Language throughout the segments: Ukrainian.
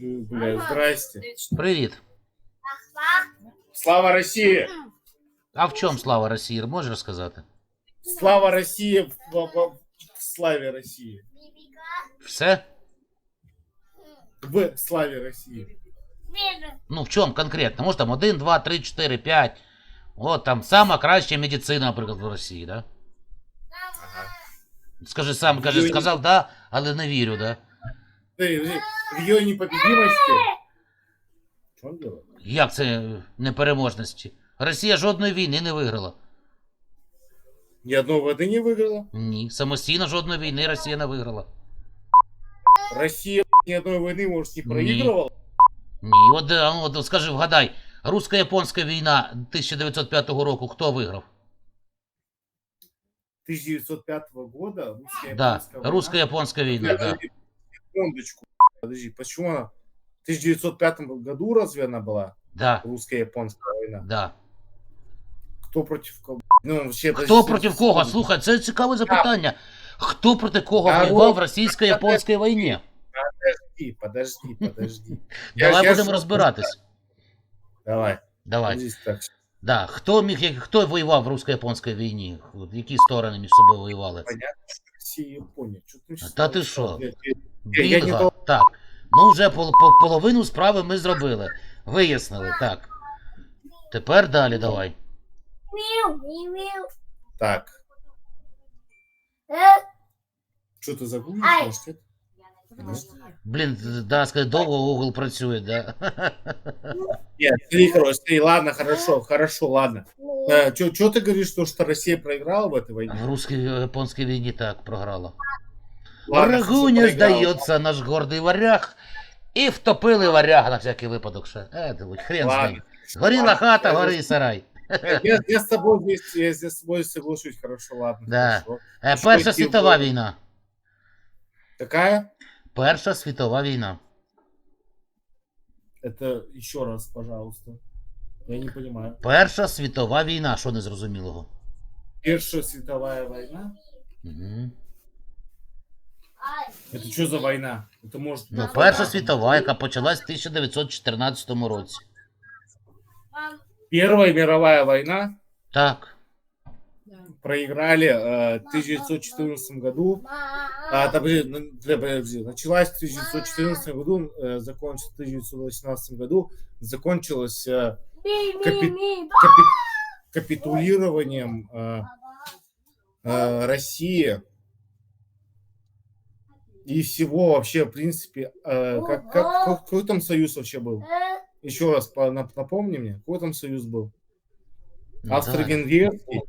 Бля, здрасте. Привіт. Слава России! А в чому слава Росії? Можеш розказати? Слава России в, в- в славе России. Все? В славе России. Ну в чому конкретно? Може там 1, 2, 3, 4, 5. От там сама краща медицина, наприклад, в Росії, да? Скажи сам, каже, сказав, да, але не вірю, да? Ты, ты, в ее непобедимости. Что он делает? Як це е, непереможності? Росія жодної війни не виграла. Ни одной воды не выиграла. Ні, самостійно жодної війни Росія не виграла. Россия ни одной войны, может, не Не. проигрывала. Ні, от, е, ну, от скажи, вгадай, русько-японська війна 1905 року хто виграв? 1905 года русская Да, японская война. русько-японська війна, да. Секундочку. Подожди, почему она? В 1905 году разве она была? Да, Русско-японская война. да. Кто против кого? Ну, вообще, Хто проти кого? Слухай, це цікаве запитання. Хто проти кого Народ. воював в російсько-японській війні? Подожди, подожди, подожди. Давай я будемо ж- розбиратись. Давай. Давай. подожди, так. Да. Хто міг, як- хто воював в русько-японській війні? От Які сторони між собою воювали? Понятно, что Россия и Япония. Что ты Та ти що? я- я не Більга. то- Так. Ну, вже пол, по- половину справи ми зробили. Вияснили, так. Тепер далі давай. Так, что ты загуглишь? Ай. может, нет? Блін, да, сказати, довго Google працює, да. Нет, смотри, короче, смотри, ладно, хорошо, хорошо, ладно. что ты говоришь, то, что Россия проиграла в этой войне? В русько-японській війні так програла. Врагу не здається наш гордий варяг. І втопили варяга на всякий випадок ще. Е, будь, хрен з ним. Горіла хата, гори і сарай. Я, я с тобой здесь, я здесь с тобой соглашусь, хорошо, ладно. Да. Хорошо. Е, Перша хотів світова війна. Какая? Перша світова війна. Это еще раз, пожалуйста. Я не понимаю. Перша світова війна, що незрозумілого. Первая световая война? Угу. Это что за война? Это может Ну, быть перша война. світова, яка почалась в 1914 році. Первая мировая война Так. проиграли э, в 1914 году. А, да, подожди, ну, да, подожди. Началась в 1914 году, э, закончилась в 1918 году, закончилась э, капи- капитулированием э, э, России и всего вообще, в принципе, э, как, как- как- какой там союз вообще был? Еще раз по- нап- напомни мне, какой там союз был? Ну, давай. Австро-Венгерский?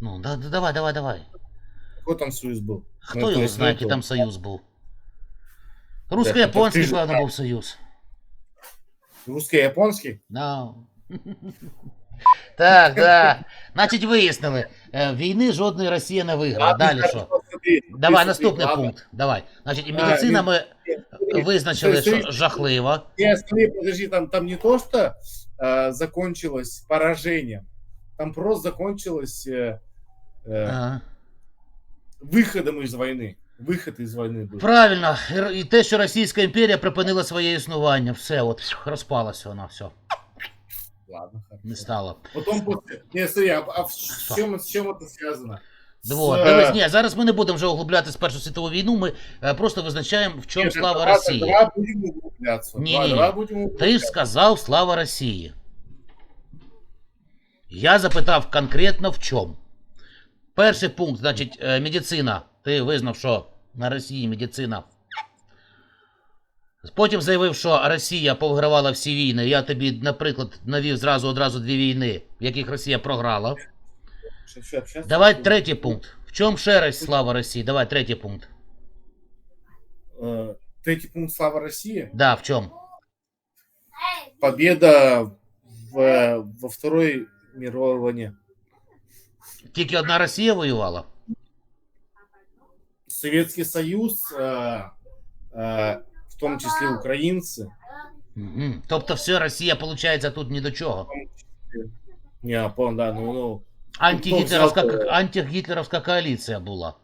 Ну, да, да, давай, давай, давай. Какой там союз был? Хто Ну, то його есть, знає, ну, який то- там союз був? то Русько-японський, ти ж певно, знав. був союз. Русско-японский? No. Так, да. Значить, вияснили. Е, Війни жодної Росія не виграла. Ладно, Далі хорошо, що? смотри, Давай смотри, наступний ладно. пункт. Давай. Значить, і А, медицина він- ми Смотри, визначили, смотри, що жахлива. Не, смотри, подожди, там, там не то, что э, закончилось поражением, там просто закончилось э, э, Ага. выходом из войны. Выход из войны был. Правильно. І р- І те, що Російська імперія припинила своє існування. Все, от пф, розпалася вона, все. Ладно, хорошо. Не стало. Потом после... Не, смотри, а, а в- с, чем, с чем это связано? Вот. э, Дивись, ні, зараз ми не будемо вже углублятись в Першу світову війну, ми е, просто визначаємо, в чому слава давай- Росії. Давай будем углубляться. Давай, не, давай не. будем Ти ж углубляться. сказав слава Росії. Я запитав конкретно в чому. Перший пункт, значить, е, медицина. Ти визнав, що на Росії медицина. Потім заявив, що Росія повигравала всі війни. Я тобі, наприклад, навів зразу одразу дві війни, в яких Росія програла. Щас, щас, щас. Давай третій пункт. В чому ще раз слава Росії? Давай третій пункт. Э, Третий пункт слава России. Да, в чому? Победа в, во Второй мировой войне. Тільки одна Росія воювала? Советский Союз, э, э, в том числе украинцы, Угу. Тобто все, Росія, виходить, тут ні до чого. не, я понял, да, ну, ну, Антигітлерівська, Хто взяв, е, антигітлерівська коаліція була.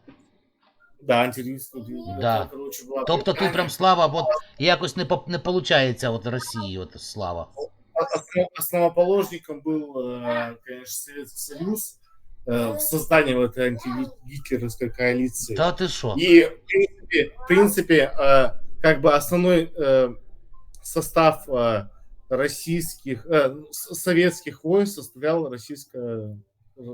Да, антирійського движення. Да. Це, коротше, була Тобто тут прям слава, от якось не, по- не получається от Росії, от слава. Основ- основоположником был, э, конечно, Советский Союз э, в создании вот этой антигитлеровской коалиции. Та ти що? И, в принципе, в принципе э, как бы основной э, состав э, российских, э, с- советских войск составлял российское,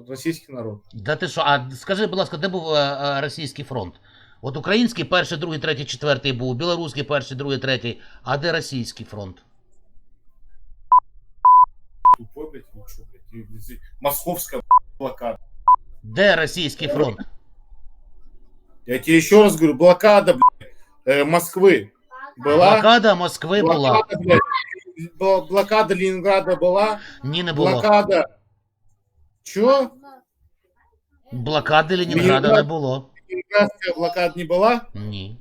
российский народ. Да ти що? А скажи, будь ласка, де був е, е, російський фронт? От український перший, другий, третій, четвертий був, білоруський перший, другий, третій. А де російський фронт? Тупой, блядь, ну чё, блядь, и- и- московская блокада. Де російський фронт? Я тебе еще раз говорю, блокада, блядь, э, Москвы была. Блокада Москви була. Блокада, блядь, бл- блокада Ленинграда была. Ні, не було. Блокада. Чё? Блокади Ленінграда не Ленинград. було. Ленинградская блокада не была? Ні.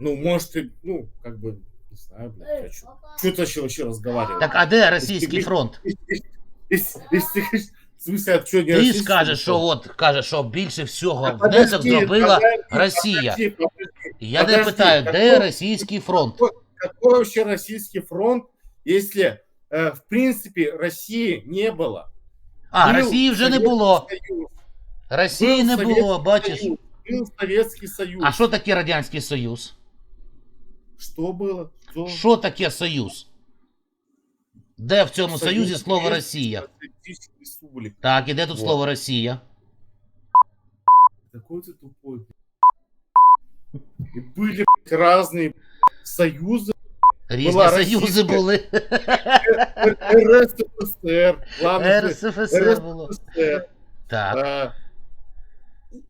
Ну, может, и, ну, как бы, не знаю, блядь, а чё? Чё ты вообще, вообще разговариваешь? Так а де російський фронт? Если- если ты говоришь, В смысле, а что не Ти российский скажеш, що фронт? от каже, що більше всього А внесок подожди, зробила подожди, Росія. подожди, подожди. Я не подожди, питаю, де какой- російський фронт? Какой вообще российский фронт, если, э, в принципе, России не было? А, Был Росії вже не Советский було. Союз, Росії Был не було, Советский бачиш. Союз, Был Советский Союз. А що таке Радянський Союз? Что было? Что? Що таке Союз? Де в цьому Союз Союзі слово Советских Росія? Социалистических Республик. Так, і де тут Вот. слово Росія? Какой ты тупой. блядь. И были блядь, разные союзы. Різні Була союзи російська. були. РСФСР. Ладно, РСФСР було. РСФСР. Так. э,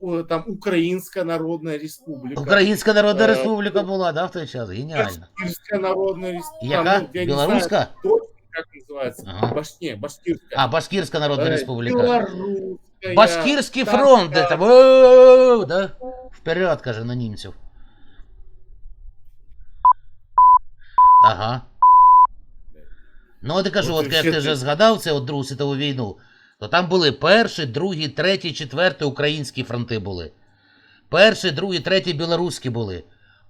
у- Там Украинская Народная Республика. Українська Народна Е, Республіка була, да, в той час? Геніально. Башкирская Народная Республика. Яка? Ну, я не Білоруська? знаю точно, как называется. Ага. Баш... Не, Башкирская. А, Башкирська Народна Э, Республіка. Белорусская. Башкирський так, фронт, так. де там. «Воу», да? Вперед, каже, на німців. Ага. Ну, от я кажу, От от і як ще ти вже ти- згадав це от Другу світову війну, то там були перший, другий, третій, четвертий українські фронти були. Перший, другий, третій білоруські були.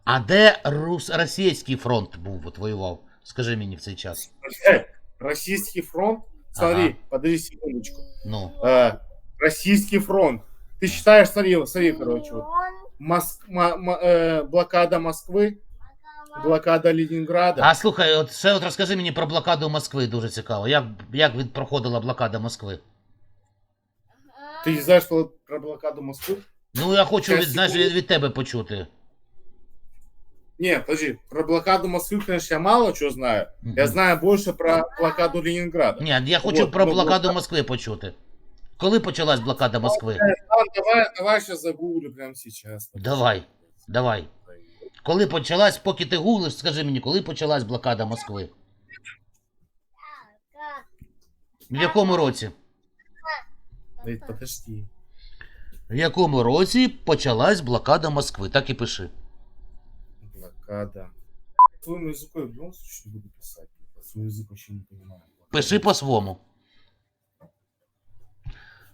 А де рус... російський фронт був, от воював? Скажи мені в цей час. Э, Российский фронт. Смотри, Ага. подожди секундочку. Ну. Э, Российский фронт. Ты считаешь, смотри, смотри, короче, вот. Моск... ма- ма- э, блокада Москвы, блокада Ленинграда. А слухай, от ще от розкажи мені про блокаду Москви, дуже цікаво. Як, як від- проходила блокада Москви? Ты не знаешь про, про блокаду Москвы? Ну, я хочу від, Щас, знаєш, від, секунду. від тебе почути. Не, подожди, про блокаду Москвы, конечно, я мало чего знаю. Мгм. Я знаю больше про блокаду Ленинграда. Ні, я хочу Вот, про ну, блокаду блока- Москви почути. Коли почалась блокада Москви? Ладно, давай, давай сейчас загуглю прямо сейчас. Давай, давай. Коли почалась, поки ти гуглиш, скажи мені, коли почалась блокада Москви? В якому році? Эй, подожди. В якому році почалась блокада Москви? Так і пиши. Блокада. Своему языку я в любом случае не буду писать. Я свой язык вообще не понимаю. Пиши по-свому.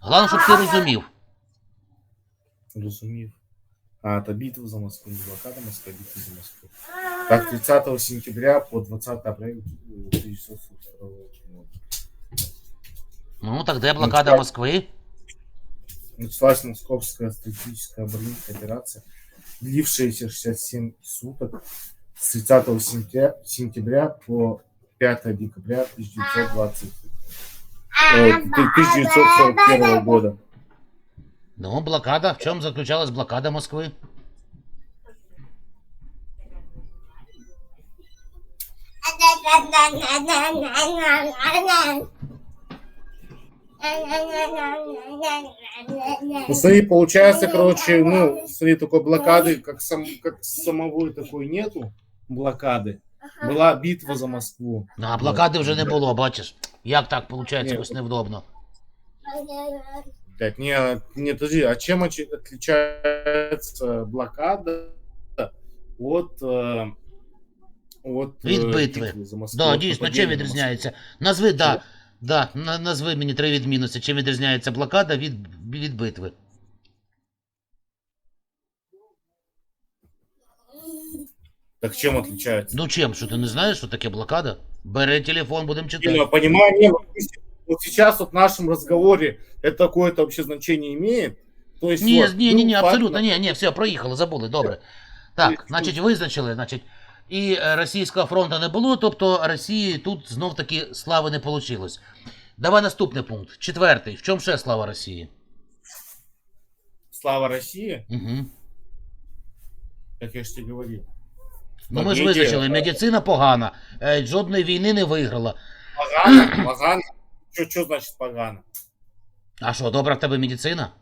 Головне, щоб ти розумів. Разумев. А, это битва за Москву, не блокада Москвы, а битва за Москву. Так, 30 сентября по 20 апреля 1942 года. Ну, де блокада Москви? Началась Московская стратегическая оборонительная операция, длившаяся 67 суток с 30 сентября, сентября по 5 декабря 1920, э, 1941 года. Ну, блокада. В чому заключалась блокада Москви? Ну, смотри, получается, короче, ну, смотри, такой блокады, как, сам, как самовой такой нету блокады. Была битва за Москву. Ну, а блокади вже не було, бачиш. Як так виходить, Ні. якось невдобно. блядь, не, не, подожди, а чем отличается блокада от, э, от э, від битви? Да, дійсно, чим відрізняється? Назви, да, да, назви мені три відмінності. Чим відрізняється блокада від, від битви? Так чим отличается? Ну чим? Що ти не знаєш, що таке блокада? Бери телефон, будемо читати. Понимание, вот, сейчас вот в нашем разговоре это какое-то вообще значение имеет. То есть, Ні, вот, ні, ні, ні, факт, абсолютно, ні, ні, все, проїхали, забули, добре. Так, значить, визначили, значить, і е, російського фронту не було, тобто Росії тут знов таки слави не вийшло. Давай наступний пункт. Четвертий. В чому ще слава Росії? Слава России, Угу. как я же тебе говорил. Ну ми ж визначили, медицина погана, е, жодної війни не виграла. Погано, погано. Что, что значит погано? А що, добра в тебе медицина?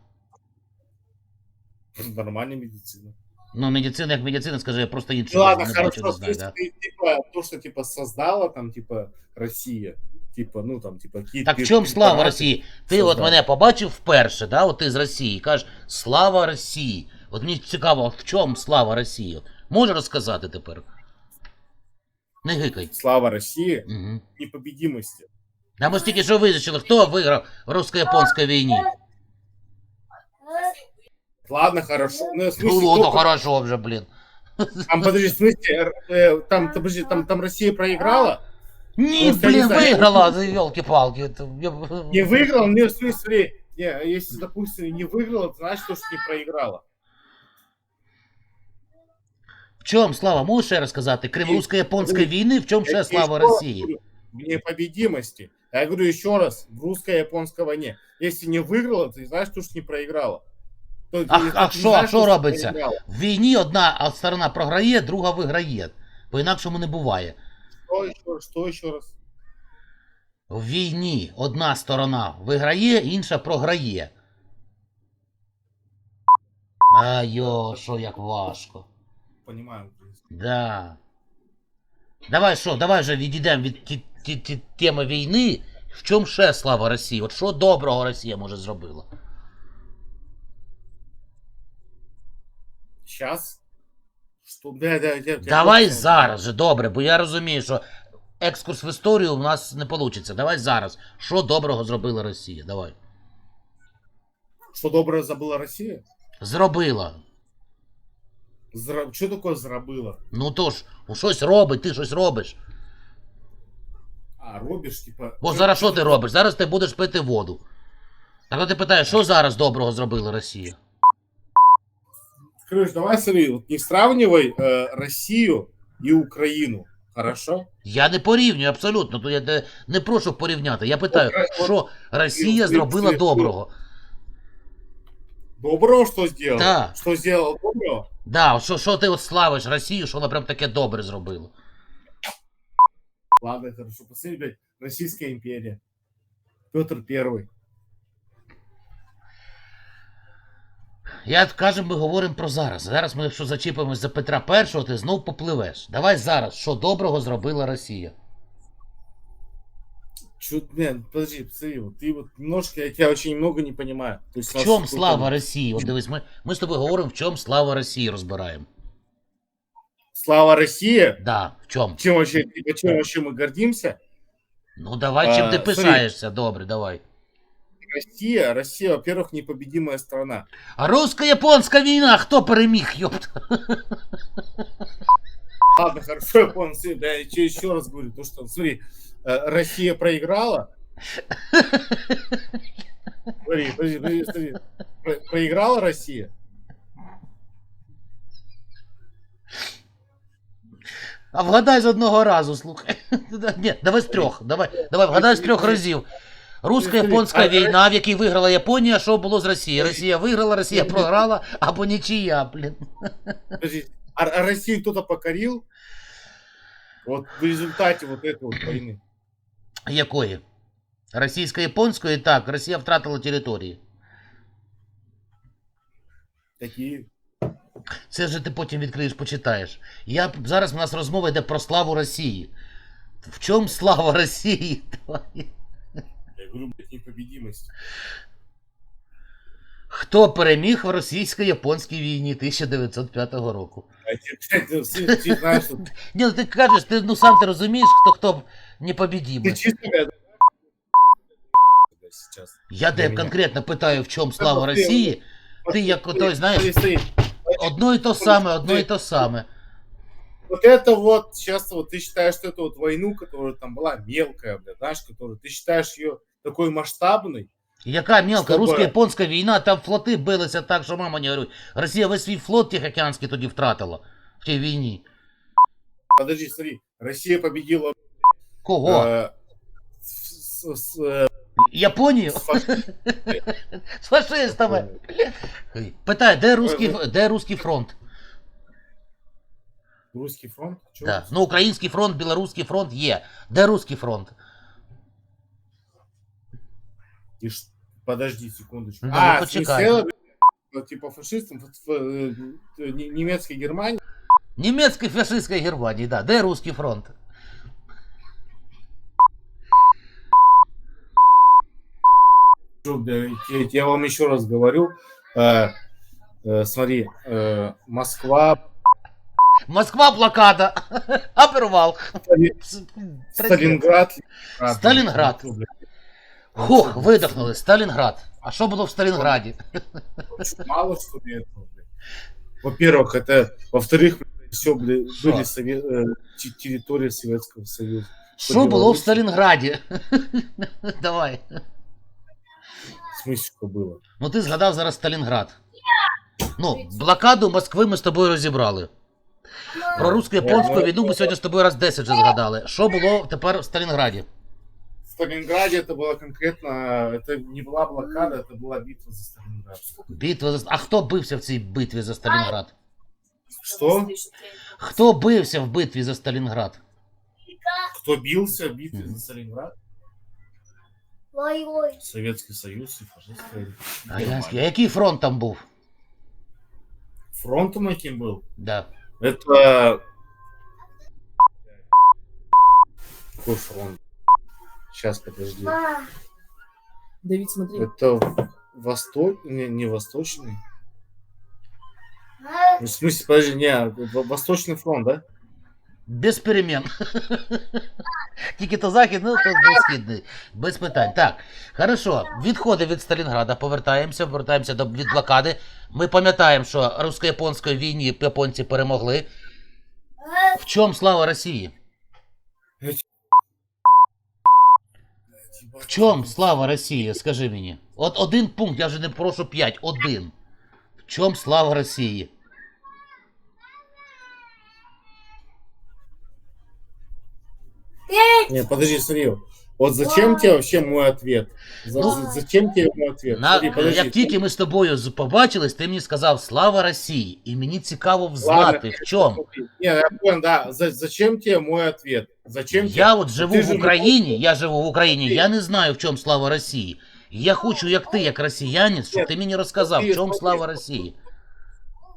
Нормальная медицина. Ну, медицина як медицина, скажи, я просто Ну ладно, не хорошо, бачу, не то знаю. Да. ты, типа, то, что, типа, создала, там, типа, Россия, типа, ну, там, типа, какие-то... Так в чому слава. Росії? Ти от мене побачив вперше, да? От ти з Росії, кажеш, слава Росії. От мені цікаво, в чому слава Росії? От Можеш розказати тепер? Не гикай. Слава России, Угу. непобедимости. А ми ж тільки що визначили, хто виграв в русско-японській війні. Ладно, хорошо. Ну, в смысле, Ну, ну, кто- хорошо вже, блін. Там, подожди, в смысле, р- э, там, подожди, там, там Россия проиграла? Ні, Просто я не блін, знаю. виграла, йолки-палки. это я- Не выиграла, ну, в смысле, не, если, допустим, не выиграла, то значит, то, что не проиграла. В чому слава? Можеш ще розказати? Крім Ні. русско-японської війни, в чому Я ще тебе слава еще раз Росії? говорю, В непобедимости. Я говорю еще раз, в русско-японской войне. Если не выиграла, ты знаешь, то, что не проиграла. То, А- ты- а ты що- знаешь, а що то, робиться? проиграла. В війні одна сторона програє, друга виграє. По-інакшому не буває. Что еще, что еще раз? В війні одна сторона виграє, інша програє. А йо, що як важко. Понимаю. в принципе. Да. Давай що, давай вже відійдемо від ті, ті, ті, теми війни. В чому ще слава Росії? От що доброго Росія може зробила? Сейчас? Что? Да, да, да, Давай я- зараз же, добре, бо я розумію, що екскурс в історію у нас не вийде. Давай зараз. Що доброго зробила Росія? Давай. Что доброе забыла Россия? Зробила. Зра... Что такое забыла? Ну то ж, у щось робить, ти щось робиш. А, робишь, типа... Бо чё- зараз що чё ти робиш? Зараз ти будеш пити воду. Так от ти питаєш, що зараз доброго зробила Росія? Короче, давай смотри, вот не сравнивай э, Россию и Украину, хорошо? Я не порівнюю абсолютно. То я не, не прошу порівняти. Я питаю, От, от, що Росія ти- зробила ти- доброго? Доброго что сделал? Да. Что сделал доброго? Да, що, що ти от славиш Росію, що вона прям таке добре зробила? Ладно, хорошо, посмотри, блядь, Российская империя. Петр Первый. Я кажу, ми говоримо про зараз. Зараз ми, якщо зачіпимось за Петра І, ти знов попливеш. Давай зараз, що доброго зробила Росія. Чё, не, подожди, посмотри, вот ты вот немножко, я тебя очень немного не понимаю. То есть у В нас чому какой-то- слава Росії? От дивись, ми, ми з тобою говоримо, в чому слава Росії розбираємо. Слава России? Да, в чому? Чем вообще, типа, чем вообще мы гордимся? Ну давай, чим А, ти смотри. пишаєшся, добре, давай. Россия, Россия, во-первых, непобедимая страна. А русско-японська війна, хто переміг, йопт? Ладно, хорошо, я понял. Смотри, да, я тебе еще раз говорю, то что, смотри, э, Россия проиграла. Смотри, подожди, подожди, смотри. Про- Проиграла Россия? А вгадай з одного разу, слухай. Ні, давай з трьох. Давай, давай вгадай з трьох разів. Русско-японська війна, в якій виграла Японія, що було з Росією? Росія виграла, Росія програла, або нічия, блін. Подожди, а, а Россию кто-то покорил? Вот в результате вот этой вот войны. Якої? Російсько-японської, так, Росія втратила території. Такие. Це вже ти потім відкриєш, почитаєш. Я зараз у нас розмова йде про славу Росії. В чому слава Росії? Я говорю, блядь, непобедимость. Хто переміг в російсько-японській війні 1905 року? А те- блядь, ты, ты- ты знаешь, что Ні, ну ти кажеш, ти ну сам ти розумієш, хто хто непобідімий. ты чисто блядь, сейчас. Я для тебе мене. конкретно питаю, в чому слава Смотри, Росії. Ти як Смотри, той, знаєш, смотри, смотри. одно і то саме, одно і то саме. вот это вот, сейчас вот ты считаешь, что это вот войну, которая там была мелкая, блядь, знаешь, которую, ты считаешь ее такой масштабной, Яка мелка, Щоб- русько-японська війна, там флоти билися так, що мама не говорить. Росія весь свій флот Тихоокеанський тоді втратила в тій війні. подожди, смотри, Россия победила Кого? э, с- с- э, Японію? с фаш- З фашистами. Питає, де русський, де русський фронт? русский фронт. Чё? Да. Ну, український фронт, білоруський фронт є. Де русський фронт? И ш- Подожди секундочку. Ну, а, ну, в почекай. смысле, ну, типа фашистам, в- в- э, э, не- немецкой Германии, Німецької фашистської Германії, да. Де русський фронт? Что, да, я, я вам еще раз говорю, э, э, смотри, э, Москва, Москва блокада. Обірвал. Стали- Сталинград, Сталинград. Ну, блядь, Хух, видохнули. Сталінград. А що було в Сталінграді? очень Мало что ли этого, блядь. Во-первых, это, во-вторых, все, блядь, Что? были сове- э, те- территории Советского Союза. Що було в Білорусі? Сталінграді? Давай. В смысле, что было? Ну ти згадав зараз Сталінград. Ну, блокаду Москви ми з тобою розібрали. Про русько-японську Ну, війну ми сьогодні з тобою раз 10 вже згадали. Що було тепер в Сталінграді? В Сталинграде это было конкретно, это не была блокада, это была битва за Сталинград. Битва за... А хто бився в цій битві за Сталінград? Что? Хто бився в битві за Сталінград? Кто бился в битве Мгм. за Сталинград? Ой-ой. Советский Союз и фашистская А, Германия. я- який фронт там був? Фронтом каким был? Да. Это... Какой фронт? Сейчас, подожди. Ма. Давид, смотри. Это восток... Не, не восточный. А. Ну, В смысле, подожди, не, в- Восточный фронт, да? Без перемен. Тільки то західний, то то східний. Без питань. Так, хорошо. Відходи від Сталінграда. Повертаємося, повертаємося до від блокади. Ми пам'ятаємо, що русько-японської війні японці перемогли. А. В чому слава Росії? В чому слава Росії? Скажи мені. От один пункт, я вже не прошу п'ять, один. В чому слава Росії? Нет, подожди, смотри. Вот зачем тебе вообще мой ответ? За- Ну, за- зачем тебе мой ответ? На, Смотри, подожди. як тільки ми з тобою з- побачились, ти мені сказав Слава Росії, і мені цікаво взнати, в чому. Не, я понял, да. За- зачем тебе мой ответ? Зачем Я от живу Ти в ж не Україні, я живу в Україні, я не знаю, в чому слава Росії. Я хочу, як ти, як росіянин, щоб ти мені розказав, в чому слава Росії.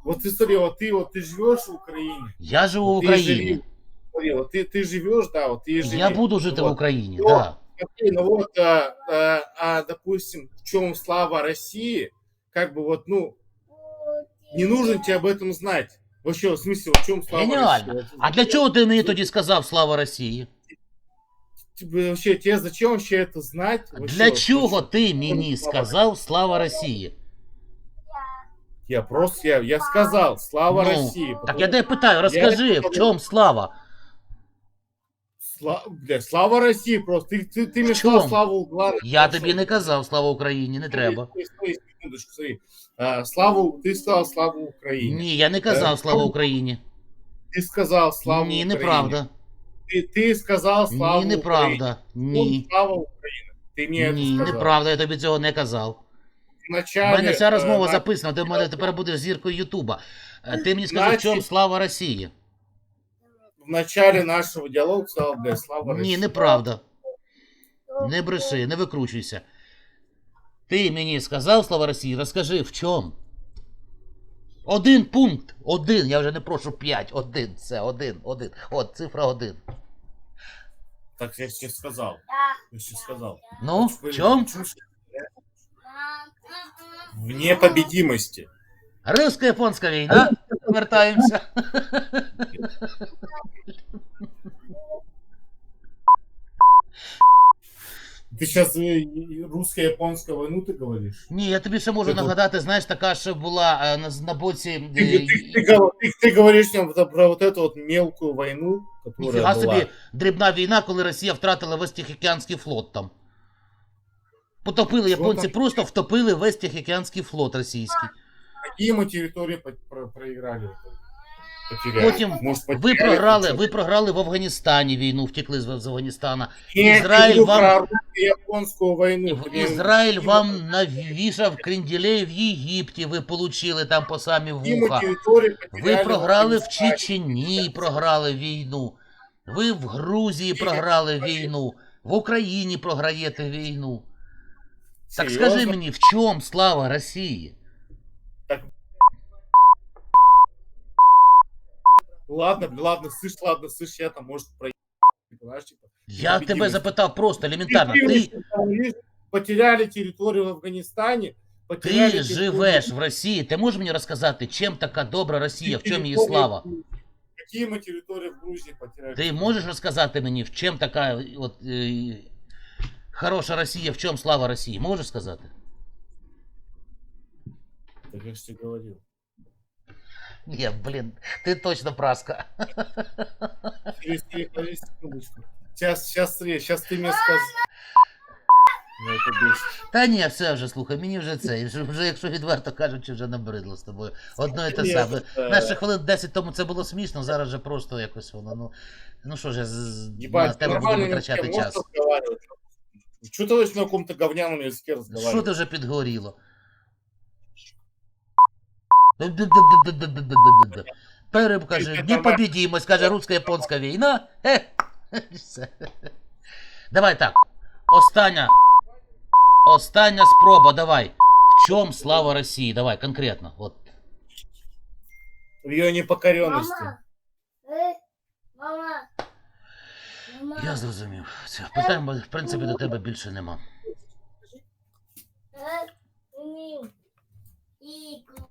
Вот ты смотри, вот ты вот ты живешь в Украине. Я живу в Ты Україні. живи- Смотри, вот ты, ты живешь, да, вот ты живи. Я буду жити в Вот. Україні, Ну, так. Смотри, ну вот, а, а, а, допустим, в чем слава России, как бы вот, ну, не нужно тебе об этом знать. Вообще, в смысле, в чем слава Геніально. России? А для чого ти мені тоді сказав слава Росії? Тебе вообще, тебе зачем вообще это знать? Вообще, Для вот, чого вообще, ти мені сказав слава Росії? Я просто, я, я сказал, слава Ну, России. Так я тебе питаю, розкажи, в чому слава? Сла... Бля, слава России просто. Ты, ты, ты мне В сказал чём? слава угла. Я тобі не казав слава Україні, не треба. Стой, стой, секундочку, смотри. А, славу, ты сказал славу Украине. Ні, я не Е, казав слава Україні. Ты сказал славу Ні, Украине. неправда. Ты, ты сказал славу Ні, неправда. Украине. Ні. Слава Украине. Ты мне Ні, это сказал. неправда, я тобі цього не казав. У Вначале, мене вся розмова э, записана, ти в мене тепер будеш зіркою Ютуба. Е, Ти мені скажи, в Значить- чому слава Росії? В начале нашего диалога сказал, бля, слава России. Ні, неправда. Не бреши, не викручуйся. Ти мені сказав слава Росії, розкажи, в чому? Один пункт, один, я вже не прошу п'ять, один, це один, один. От, цифра один. Так я тебе сказал. Я тебе сказал. Ну, в чому? В непобедимости. Русько-японська війна повертаємося. Ти зараз русско-японську війну ти говориш? Ні, я тобі ще можу нагадати, знаєш, така ж була на, на боці. Ти, ти, ти, ти, ти говориш там про вот эту вот мелку війну, яка Ніфіга була. собі дрібна війна, коли Росія втратила весь Тихоокеанський флот там. Потопили японці, просто втопили весь Тихоокеанський флот російський. Какие мы территории по- про- проиграли? Потеряли? Потім Может, Ви потеряли програли, причем? ви програли в Афганістані війну, втекли з, з Афганістана. Не, Израиль я говорю вам- про русско-японскую войну. Ты мне- Ізраїль вам навішав кренделей в Єгипті, ви получили там по самі Какие мы вуха. территории Ви потеряли програли в Афганистане? Чечені, програли війну. Ви в Грузії програли війну. В Україні програєте війну. Так Серьезно? скажи мені, в чому слава Росії? Ладно, блин, ладно, слышь, ладно, слышь, я там, может, про... Понимаешь, типа, Я Ти тебе дивись. запитав просто елементарно. Ты Ти, говоришь, потеряли территорию в Афганистане, потеряли ти территорию- живеш в Росії. Ти можеш мені розказати, чим така добра Росія, в чому її слава? Какие мы территории в Грузии потеряли? Ти можеш розказати мені, в чим така от, е, хороша Росія, в чому слава Росії? Можеш сказати? Так я же тебе говорил. Ні, блін, ти точно праска. Через- через- подожди секундочку. Сейчас, сейчас, сейчас ты мне скажешь. Ну, это бесит. Та ні, все вже слухай, мені вже це. Вже, вже якщо відверто кажучи, вже набридло з тобою. Одно і те Ні, саме. е, Наші хвилин 10 тому це було смішно, зараз же просто якось воно. Ну, ну що ж, я з- з- на Ебать, тебе буду нормально витрачати можешь час. разговаривать? Что ты на каком-то говняном языке разговариваешь? Що ти вже підгоріло? Переб каже, непобідімость, каже, русько-японська війна. Э, давай так. Остання. Остання спроба, давай. В чому слава Росії? Давай, конкретно. От. В ее непокоренности. Мама. Э, мама. Мама. Я зрозумів. Все, питань, в принципі, до тебе більше нема. Э, Ні. Ігор.